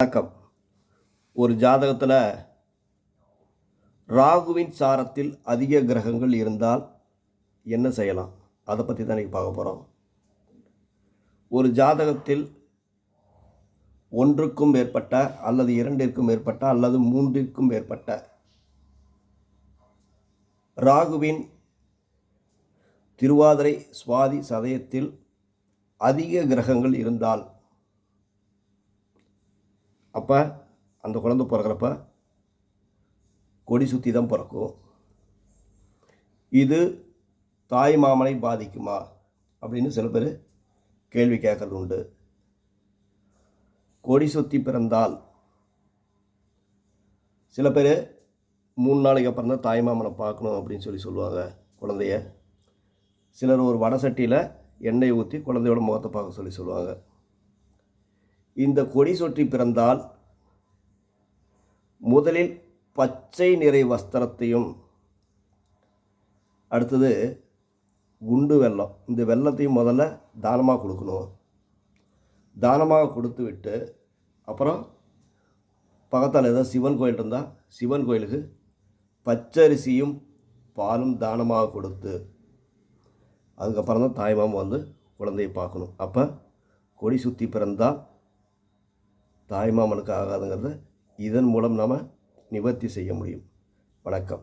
வணக்கம். ஒரு ஜாதகத்தில் ராகுவின் சாரத்தில் அதிக கிரகங்கள் இருந்தால் என்ன செய்யலாம்? அதை பற்றி தான் இன்றைக்கி பார்க்க போகிறோம் ஒரு ஜாதகத்தில் ஒன்றுக்கும் மேற்பட்ட அல்லது இரண்டிற்கும் மேற்பட்ட அல்லது மூன்றிற்கும் மேற்பட்ட ராகுவின் திருவாதிரை சுவாதி சதயத்தில் அதிக கிரகங்கள் இருந்தால் அப்போ அந்த குழந்த பிறக்கிறப்ப கொடி சுற்றி தான் பிறக்கும். இது தாய் மாமனை பாதிக்குமா? அப்படின்னு சில பேர் கேள்வி கேட்கறது உண்டு. கொடி சுற்றி பிறந்தால் சில பேர் மூணு நாளைக்கு அப்புறம் தான் தாய் மாமனை பார்க்கணும் அப்படின்னு சொல்லி சொல்லுவாங்க குழந்தைய. சிலர் ஒரு வடை சட்டியில் எண்ணெய் ஊற்றி குழந்தையோட முகத்தை பார்க்க சொல்லி சொல்லுவாங்க. இந்த கொடி சுற்றி பிறந்தால் முதலில் பச்சை நிறை வஸ்திரத்தையும் அடுத்தது குண்டு வெள்ளம். இந்த வெள்ளத்தையும் முதல்ல தானமாக கொடுக்கணும். தானமாக கொடுத்து விட்டு அப்புறம் பக்கத்தால் ஏதாவது சிவன் கோயில் இருந்தால் சிவன் கோயிலுக்கு பச்சரிசியும் பாலும் தானமாக கொடுத்து அதுக்கப்புறம் தான் தாய்மாமன் வந்து குழந்தையை பார்க்கணும். அப்போ கொடி சுற்றி பிறந்தால் தாய்மாமனுக்கு ஆகாதுங்கிறத இதன் மூலம் நாம் நிவர்த்தி செய்ய முடியும். வணக்கம்.